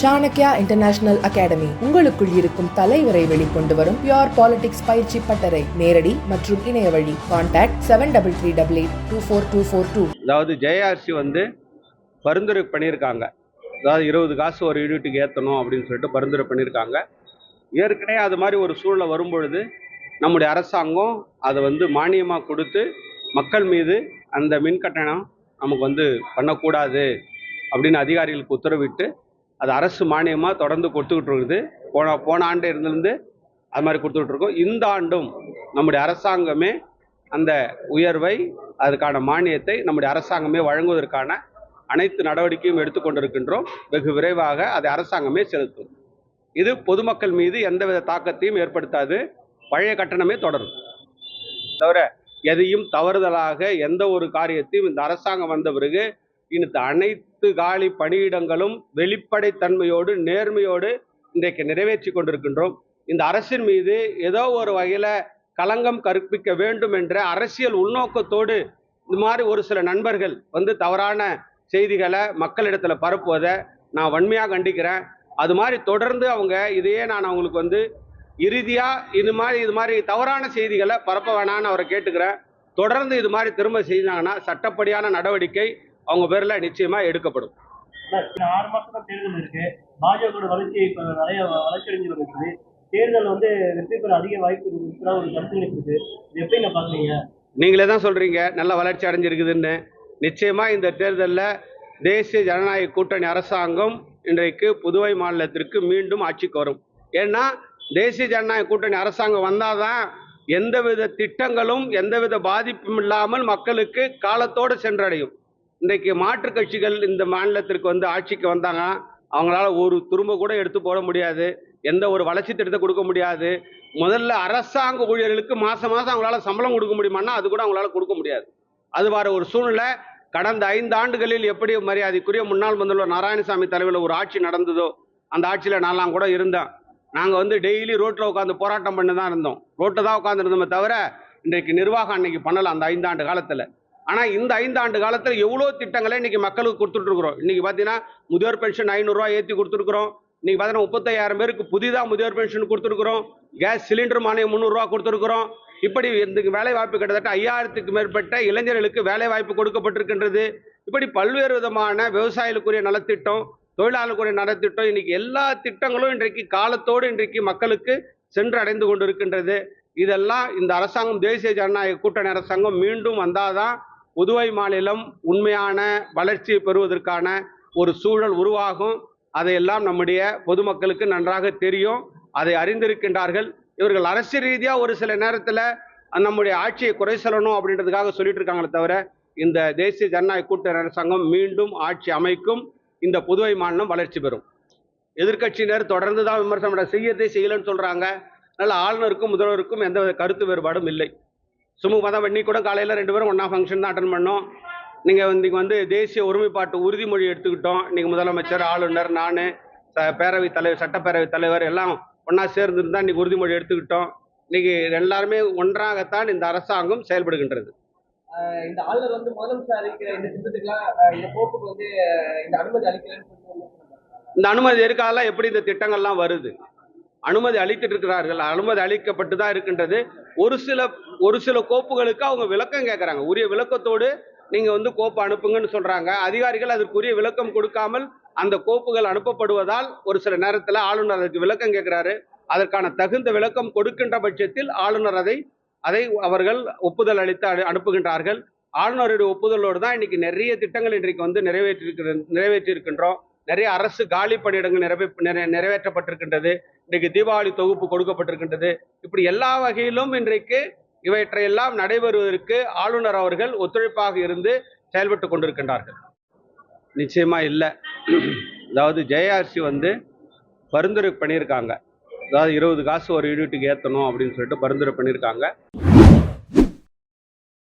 Chanakya international academy உங்களுக்குள் இருக்கும் தலைவரை வெளிக்கொண்டு வரும் பியோர் பாலிடிக்ஸ் பயிற்சி பட்டறை. நேரடி மற்றும் இணைய வழி. Contact seven double three double eight two four two four two அதாவது ஜேஆர்சி வந்து பரிந்துரை பண்ணியிருக்காங்க. அதாவது இருபது காசு ஒரு யூனிட்டுக்கு ஏற்றணும் அப்படின்னு சொல்லிட்டு பரிந்துரை பண்ணியிருக்காங்க. ஏற்கனவே அது மாதிரி ஒரு சூழ்நிலை வரும்பொழுது நம்முடைய அரசாங்கம் அதை வந்து மானியமாக கொடுத்து மக்கள் மீது அந்த மின் கட்டணம் நமக்கு வந்து பண்ணக்கூடாது அப்படின்னு அதிகாரிகளுக்கு உத்தரவிட்டு அது அரசு மானியமாக தொடர்ந்து கொடுத்துக்கிட்டு இருக்குது. போன போன ஆண்டு இருந்திருந்து அது மாதிரி கொடுத்துட்ருக்கோம் இந்த ஆண்டும் நம்முடைய அரசாங்கமே அந்த உயர்வை அதுக்கான மானியத்தை நம்முடைய அரசாங்கமே வழங்குவதற்கான அனைத்து நடவடிக்கையும் எடுத்துக்கொண்டிருக்கின்றோம். வெகு விரைவாக அதை அரசாங்கமே செலுத்தும். இது பொதுமக்கள் மீது எந்தவித தாக்கத்தையும் ஏற்படுத்தாது. பழைய கட்டணமே தொடரும். தவிர எதையும் தவறுதலாக எந்த ஒரு காரியத்தையும் இந்த அரசாங்கம் வந்த பிறகு இந்த அனைத்து காலி பணியிடங்களும் வெளிப்படைத்தன்மையோடு நேர்மையோடு இன்றைக்கு நிறைவேற்றி கொண்டிருக்கின்றோம். இந்த அரசின் மீது ஏதோ ஒரு வகையில் களங்கம் கற்பிக்க வேண்டும் என்ற அரசியல் உள்நோக்கத்தோடு இந்த மாதிரி ஒரு சில நண்பர்கள் வந்து தவறான செய்திகளை மக்களிடத்தில் பரப்புவதை நான் வன்மையாக கண்டிக்கிறேன். அது மாதிரி தொடர்ந்து அவங்க இதையே நான் அவங்களுக்கு வந்து இறுதியாக இது மாதிரி இது மாதிரி தவறான செய்திகளை பரப்ப வேணாம்னு அவரை கேட்டுக்கிறேன். தொடர்ந்து இது மாதிரி திரும்ப செய்தாங்கன்னா சட்டப்படியான நடவடிக்கை அவங்க பேர்ல நிச்சயமா எடுக்கப்படும். ஆறு மாசம் தேர்தல் இருக்கு. பாஜகவோட வளர்ச்சி இப்ப நிறைய வளர்ச்சி அடைஞ்சு இருக்குது தேர்தல் வந்து வெற்றி பெற அதிக வாய்ப்பு ஒரு கருத்து இருக்கு. இது எப்படி நான் பாக்குறீங்க? நீங்களே தான் சொல்றீங்க. நல்ல வளர்ச்சி அடைஞ்சிருக்குதுன்னு. நிச்சயமா இந்த தேர்தலில் தேசிய ஜனநாயக கூட்டணி அரசாங்கம் இன்றைக்கு புதுவை மாநிலத்திற்கு மீண்டும் ஆட்சிக்கு வரும் ஏன்னா தேசிய ஜனநாயக கூட்டணி அரசாங்கம் வந்தாதான் எந்தவித திட்டங்களும் எந்தவித பாதிப்பும் இல்லாமல் மக்களுக்கு காலத்தோடு சென்றடையும். இன்றைக்கு மாற்றுக் கட்சிகள் இந்த மாநிலத்திற்கு வந்து ஆட்சிக்கு வந்தாங்க அவங்களால ஒரு துரும்ப கூட எடுத்து போட முடியாது எந்த ஒரு வளர்ச்சி திட்டத்தை கொடுக்க முடியாது. முதல்ல அரசாங்க ஊழியர்களுக்கு மாதம் மாதம் அவங்களால சம்பளம் கொடுக்க முடியுமான்னா அது கூட அவங்களால கொடுக்க முடியாது. அது வர ஒரு சூழ்நிலை. கடந்த ஐந்து ஆண்டுகளில் எப்படி மரியாதைக்குரிய முன்னாள் முதல்வர் நாராயணசாமி தலைமையில் ஒரு ஆட்சி நடந்ததோ அந்த ஆட்சியில் நான்லாம் கூட இருந்தேன். நாங்கள் வந்து டெய்லி ரோட்டில் உட்காந்து போராட்டம் பண்ணி தான் இருந்தோம். ரோட்டில் தான் உட்காந்துருந்தோமே தவிர இன்றைக்கு நிர்வாகம் அன்னைக்கு பண்ணலை அந்த ஐந்தாண்டு காலத்தில். ஆனால் இந்த ஐந்தாண்டு காலத்தில் எவ்வளோ திட்டங்களை இன்றைக்கி மக்களுக்கு கொடுத்துட்ருக்குறோம் இன்றைக்கி பார்த்தீங்கன்னா முதியோர் பென்ஷன் ஐநூறுரூவா ஏற்றி கொடுத்துருக்குறோம். இன்னைக்கு பார்த்தீங்கன்னா முப்பத்தையாயிரம் பேருக்கு புதிதாக முதியோர் பென்ஷன் கொடுத்துருக்குறோம். கேஸ் சிலிண்டர் மானியம் முந்நூறுரூவா கொடுத்துருக்குறோம். இப்படி இந்த வேலை வாய்ப்பு கிட்டத்தட்ட ஐயாயிரத்துக்கு மேற்பட்ட இளைஞர்களுக்கு வேலை வாய்ப்பு கொடுக்கப்பட்டிருக்கின்றது. இப்படி பல்வேறு விதமான விவசாயிகளுக்குரிய நலத்திட்டம் தொழிலாளர்களுடைய நலத்திட்டம் இன்னைக்கு எல்லா திட்டங்களும் இன்றைக்கு காலத்தோடு இன்றைக்கு மக்களுக்கு சென்று அடைந்து கொண்டிருக்கின்றது. இதெல்லாம் இந்த அரசாங்கம் தேசிய ஜனநாயக கூட்டணி அரசாங்கம் மீண்டும் வந்தாதான் புதுவை மாநிலம் உண்மையான வளர்ச்சியை பெறுவதற்கான ஒரு சூழல் உருவாகும். அதையெல்லாம் நம்முடைய பொதுமக்களுக்கு நன்றாக தெரியும். அதை அறிந்திருக்கின்றார்கள். இவர்கள் அரசியல் ரீதியாக ஒரு சில நேரத்தில் நம்முடைய ஆட்சியை குறை சொல்லணும் அப்படின்றதுக்காக சொல்லிட்டு இருக்காங்களே தவிர இந்த தேசிய ஜனநாயக கூட்டணி அரசாங்கம் மீண்டும் ஆட்சி அமைக்கும் இந்த புதுவை மாநிலம் வளர்ச்சி பெறும். எதிர்க்கட்சியினர் தொடர்ந்து தான் விமர்சனம் செய்யறதே செய்யலன்னு சொல்கிறாங்க அதனால ஆளுநருக்கும் முதல்வருக்கும் எந்தவித கருத்து வேறுபாடும் இல்லை. சுமூகமாக தான் இன்னைக்கு கூட காலையில் ரெண்டு பேரும் ஒன்றா ஃபங்க்ஷன் தான் அட்டன் பண்ணோம். நீங்கள் வந்து இங்க வந்து தேசிய ஒருமைப்பாட்டு உறுதிமொழி எடுத்துக்கிட்டோம். நீங்கள் முதலமைச்சர் ஆளுநர் நான் பேரவைத் தலைவர் சட்டப்பேரவைத் தலைவர் எல்லாம் ஒன்றா சேர்ந்து இருந்தால் இன்னைக்கு உறுதிமொழி எடுத்துக்கிட்டோம். இன்னைக்கு எல்லாருமே ஒன்றாகத்தான் இந்த அரசாங்கம் செயல்படுகின்றது. இந்த ஆளுநர் வந்து முதலமைச்சர் அறிவிக்கிற இந்த திட்டத்துக்குலாம் அஹ், இந்த கோப்புக்கு வந்து அஹ், இந்த அனுமதி சொன்னாங்க. இந்த அனுமதி இருக்கால எப்படி இந்த திட்டங்கள்லாம் வருது? அனுமதி அளித்துட்டு இருக்கிறார்கள். அனுமதி அளிக்கப்பட்டு தான் இருக்கின்றது. ஒரு சில ஒரு சில கோப்புகளுக்கு அவங்க விளக்கம் கேட்குறாங்க உரிய விளக்கத்தோடு நீங்க வந்து கோப்பு அனுப்புங்கன்னு சொல்றாங்க. அதிகாரிகள் அதற்குரிய விளக்கம் கொடுக்காமல் அந்த கோப்புகள் அனுப்பப்படுவதால் ஒரு சில நேரத்தில் ஆளுநர் அதுக்கு விளக்கம் கேட்கிறாரு அதற்கான தகுந்த விளக்கம் கொடுக்கின்ற பட்சத்தில் ஆளுநர் அதை அதை அவர்கள் ஒப்புதல் அளித்து அனுப்புகின்றார்கள். ஆளுநருடைய ஒப்புதலோடு தான் இன்னைக்கு நிறைய திட்டங்கள் இன்றைக்கு வந்து நிறைவேற்றி நிறைவேற்றி இருக்கின்றோம் நிறைய அரசு காலி பணியிடங்கள் நிறைவே நிறை- நிறைவேற்றப்பட்டிருக்கின்றது. இன்றைக்கு தீபாவளி தொகுப்பு கொடுக்கப்பட்டிருக்கின்றது. இப்படி எல்லா வகையிலும் இன்றைக்கு இவற்றையெல்லாம் நடைபெறுவதற்கு ஆளுநர் அவர்கள் ஒத்துழைப்பாக இருந்து செயல்பட்டு கொண்டிருக்கின்றார்கள். நிச்சயமா இல்லை. அதாவது ஜெயஆர்சி வந்து பரிந்துரை பண்ணியிருக்காங்க. அதாவது இருபது காசு ஒரு யூனிட்டுக்கு ஏற்றணும் அப்படின்னு சொல்லிட்டு பரிந்துரை பண்ணியிருக்காங்க.